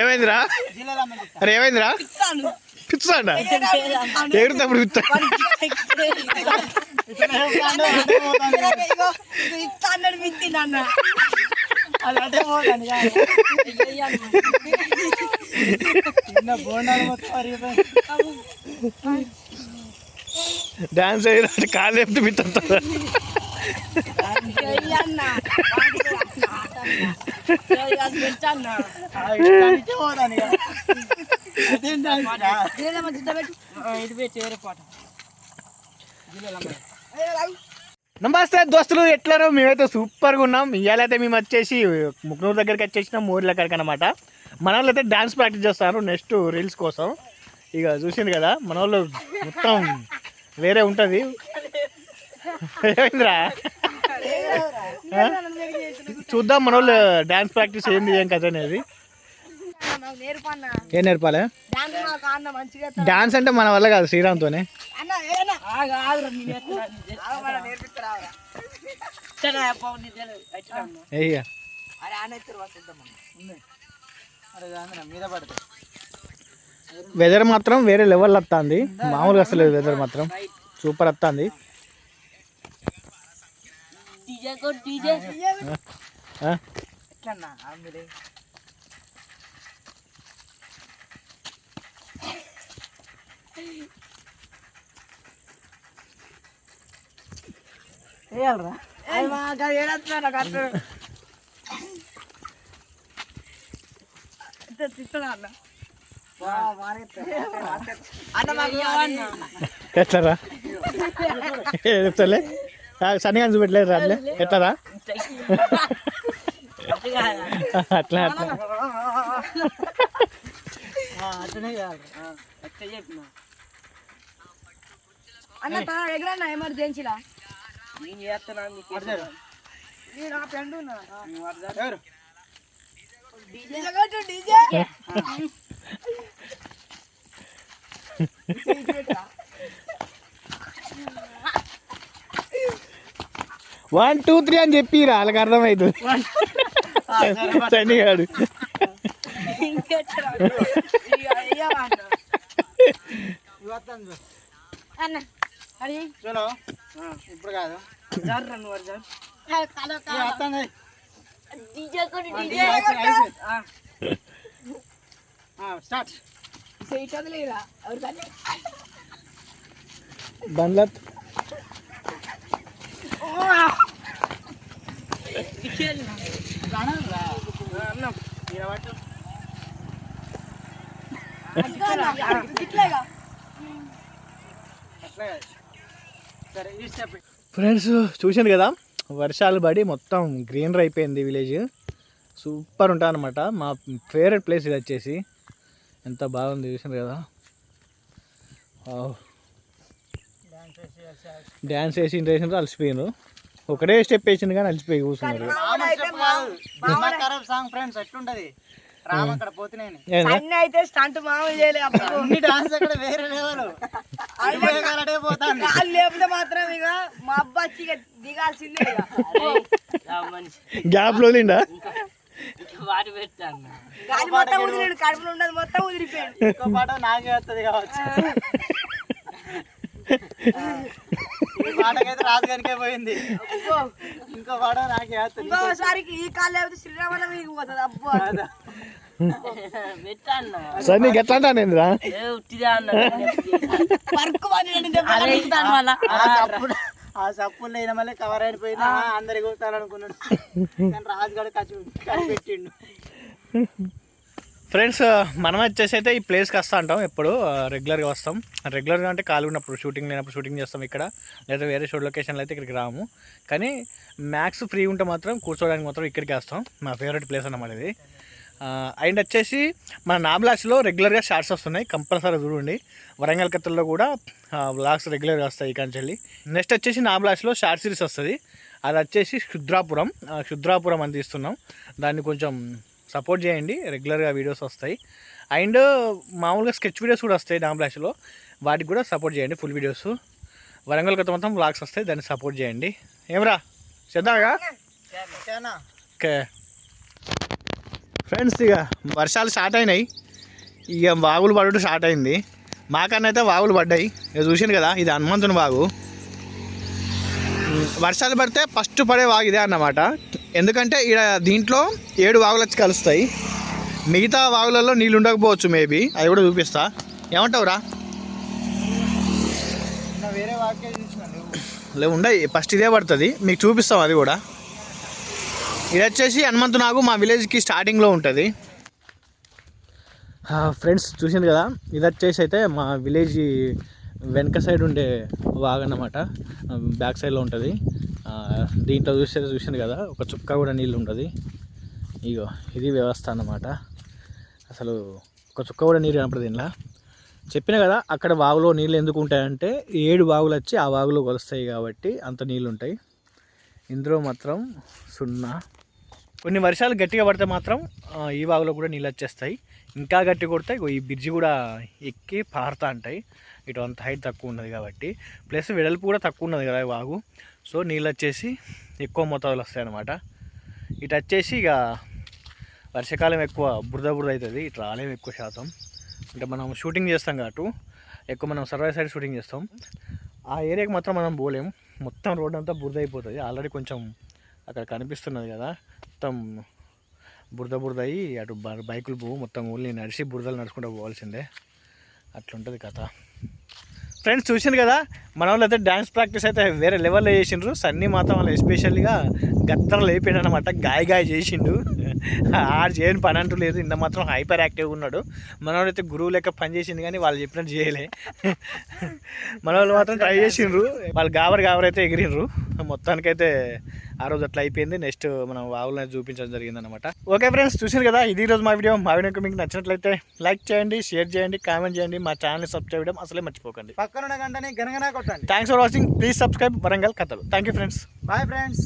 ఏమైందిరా? అరే ఏమైందిరా? పిచ్చాడా ఎగురుతాప్పుడు పిచ్చా డాన్స్ అయ్యి కాలు ఎప్పుడు పిచ్చా నమస్తే దోస్తులు ఎట్లరు? మేమైతే సూపర్గా ఉన్నాం. ఇవాళైతే మేము వచ్చేసి ముక్నూరు దగ్గరికి వచ్చేసినాం ఊర్ల కాడికి అనమాట మన వాళ్ళు అయితే డాన్స్ ప్రాక్టీస్ చేస్తారు నెక్స్ట్ రీల్స్ కోసం. ఇక చూసింది కదా మన వాళ్ళు మొత్తం వేరే ఉంటుంది. ఏమైందిరా? చూద్దాం మన వాళ్ళు డాన్స్ ప్రాక్టీస్ ఏంది ఏం కథ అనేది. నేర్పన్నా ఏం నేర్పాలి? డాన్స్ అంటే మన వల్ల కాదు శ్రీరామ్తోనే. వెదర్ మాత్రం వేరే లెవెల్ వస్తుంది మామూలుగా అసలు వెదర్ మాత్రం. సూపర్ వస్తుంది డీజే కో డీజే ఎట్లన్నా మీరే వేయాలరా అన్న మాకు చెప్తలే సన్నిగా చూపెట్టలేదు రాట్లే ఎట్లరా? అట్లా అట్లా. అన్న తన దగ్గర అన్న ఎమర్జెన్సీలా? నేను ఫ్రెండ్ ఉన్నా. DJ. DJ. One two three అని చెప్పిరా వాళ్ళకి అది చూడు. ఇప్పుడు కాదు. స్టార్ట్. చేయటది లేదా ఫ్రెండ్స్ చూసాను కదా? వర్షాలు పడి మొత్తం గ్రీనరీ అయిపోయింది విలేజ్. సూపర్ ఉంటుంది అనమాట మా ఫేవరెట్ ప్లేస్ ఇది వచ్చేసి. ఎంత బాగుంది చూసాను కదా? డ్యాన్స్ వేసి వేసిన అలసిపోయినారు ఒకటే స్టెప్ వేసింది కానీ అలసిపోయి కూర్చున్నారు. దిమాకరం సాంగ్ ఫ్రెండ్స్ ఎట్లుంటది? రామ్ అక్కడ పోతున్నాయని ఏంది? అన్న అయితే స్టంట్ మామూలు చేయలే అప్పుడు. అన్ని డాన్స్ అక్కడ వేరే లెవెల్ లేకపోతే మాత్రం ఇక మా దిగాల్సిందే గ్యాప్లో నిండా గాలి మొత్తం వదిలేడు కడుపులో ఉన్నది మొత్తం వదిలిపోయాడు ఇంకో పాట నాకే వస్తుంది కావచ్చు. రాజుగారికే పోయింది. ఇంకో నాకే ఇంకోసారికి ఈ కాళ్ళు లేకపోతే శ్రీరామణ మీకు పోతుంది అబ్బో. సరే నీకు ఎట్లా ఆ సప్పులు అయిన మళ్ళీ కవర్ అయిపోయింది. అందరికి కూతాను అనుకున్నాడు కానీ రాజుగాడు కచ్చి కనిపెట్టిండు. ఫ్రెండ్స్ uh, మనం వచ్చేసి అయితే ఈ ప్లేస్కి వస్తా ఉంటాం ఎప్పుడు రెగ్యులర్గా uh, వస్తాం. రెగ్యులర్గా అంటే ఖాళీ ఉన్నప్పుడు షూటింగ్ లేనప్పుడు షూటింగ్ చేస్తాం ఇక్కడ. లేదా వేరే షో లొకేషన్లో అయితే ఇక్కడికి రాము. కానీ మ్యాక్స్ ఫ్రీ ఉంటే మాత్రం కూర్చోడానికి మాత్రం ఇక్కడికి వస్తాం. మా ఫేవరెట్ ప్లేస్ అన్నమాట ఇది. Uh, అండ్ వచ్చేసి మన నాబ్లాస్లో రెగ్యులర్గా షార్ట్స్ వస్తున్నాయి. కంపల్సరీ చూడండి. వరంగల్ కత్తల్లో కూడా వ్లాగ్స్ రెగ్యులర్గా వస్తాయి కంచెల్లి నెక్స్ట్ వచ్చేసి నాబ్లాస్లో షార్ట్ సిరీస్ వస్తుంది. అది వచ్చేసి క్షుద్రాపురం. క్షుద్రాపురం అని తీస్తున్నాం. దాన్ని కొంచెం సపోర్ట్ చేయండి. రెగ్యులర్గా వీడియోస్ వస్తాయి. అండ్ మామూలుగా స్కెచ్ వీడియోస్ కూడా వస్తాయి డాంబ్లాష్లో వాటికి కూడా సపోర్ట్ చేయండి ఫుల్ వీడియోస్. వరంగల్ కొత్త మొత్తం వ్లాగ్స్ వస్తాయి. దాన్ని సపోర్ట్ చేయండి. ఏమరా చేద్దాగా ఓకే. ఫ్రెండ్స్ ఇక వర్షాలు స్టార్ట్ అయినాయి. ఇక వాగులు పడటం స్టార్ట్ అయింది. మాకన్నా అయితే వాగులు పడ్డాయి. ఇక చూసింది కదా ఇది హనుమంతుని వాగు. వర్షాలు పడితే ఫస్ట్ పడే వాగు ఇదే అన్నమాట. ఎందుకంటే ఇక్కడ దీంట్లో ఏడు వాగులు వచ్చి కలుస్తాయి. మిగతా వాగులలో నీళ్ళు ఉండకపోవచ్చు మేబీ. అది కూడా చూపిస్తా. ఏమంటావురా? లేవు ఉండయి. ఫస్ట్ ఇదే పడుతుంది. మీకు చూపిస్తాం అది కూడా. ఇది వచ్చేసి హనుమంతు నాగు మా విలేజ్కి స్టార్టింగ్లో ఉంటుంది. ఫ్రెండ్స్ చూసింది కదా? ఇది వచ్చేసి అయితే మా విలేజ్ వెనక సైడ్ ఉండే వాగ్ అన్నమాట బ్యాక్ సైడ్లో ఉంటుంది. దీంట్లో చూస్తే చూసింది కదా ఒక చుక్క కూడా నీళ్ళు ఉండదు ఇగో ఇది వ్యవస్థ అన్నమాట. అసలు ఒక చుక్క కూడా నీరు కనపడదు దీనిలో చెప్పిన కదా అక్కడ వాగులో నీళ్ళు ఎందుకు ఉంటాయంటే ఏడు వాగులు వచ్చి ఆ వాగులో కొలుస్తాయి కాబట్టి అంత నీళ్ళు ఉంటాయి ఇందులో మాత్రం సున్నా. కొన్ని వర్షాలు గట్టిగా పడితే మాత్రం ఈ వాగులో కూడా నీళ్ళు వచ్చేస్తాయి. ఇంకా గట్టి కొడితే ఇగో ఈ బ్రిడ్జి కూడా ఎక్కి పారుతూ ఉంటాయి. ఇటు అంత హైట్ తక్కువ ఉన్నది కాబట్టి. ప్లస్ వెడల్పు కూడా తక్కువ ఉన్నది కదా వాగు. సో నీళ్ళు వచ్చేసి ఎక్కువ మోతాదులు వస్తాయి అన్నమాట ఇటు వచ్చేసి ఇక వర్షాకాలం ఎక్కువ బురద బురద అవుతుంది ఇటు రాలేము ఎక్కువ శాతం. అంటే మనం షూటింగ్ చేస్తాం కాబట్టి ఎక్కువ మనం సర్వే సైడ్ షూటింగ్ చేస్తాం. ఆ ఏరియాకి మాత్రం మనం పోలేం మొత్తం రోడ్ అంతా బురద అయిపోతుంది. ఆల్రెడీ కొంచెం అక్కడ కనిపిస్తున్నది కదా మొత్తం బురద బురద అయ్యి అటు బ- బైకులు పోవు మొత్తం ఓన్లీ నడిచి బురదలు నడుచుకుంటూ పోవాల్సిందే. అట్లుంటుంది కథ. ఫ్రెండ్స్ చూసింది కదా మన వాళ్ళు అయితే డ్యాన్స్ ప్రాక్టీస్ అయితే వేరే లెవెల్లో చేసిండ్రు. సన్నీ మాత్రం వాళ్ళు ఎస్పెషల్గా గత్తర లేపిండు అనమాట గాయ గాయ చేసిండు. ఆడు చేయని పని అంటూ లేదు. ఇంత మాత్రం హైపర్ యాక్టివ్గా ఉన్నాడు. మనవాడు అయితే గురువు లెక్క పని చేసిండు కానీ వాళ్ళు చెప్పినట్టు చేయలే. మన వాళ్ళు మాత్రం ట్రై చేసిండ్రు. వాళ్ళు గాబర్ గాబర్ అయితే ఎగిరిండ్రు. మొత్తానికైతే ఆ రోజు అట్లా అయిపోయింది. నెక్స్ట్ మనం వాగులను చూపించడం జరిగింది అనమాట ఓకే ఫ్రెండ్స్ చూసారు కదా? ఇది ఈ రోజు మా వీడియో. మా వీడియో మీకు నచ్చినట్లయితే లైక్ చేయండి షేర్ చేయండి కామెంట్ చేయండి. మా ఛానల్ని సబ్స్క్రైబ్ చేయడం అసలే మర్చిపోకండి. పక్కనున్న గంటని గనగనా కొట్టండి. Thanks for watching please subscribe Warangal కథలు. Thank you friends bye friends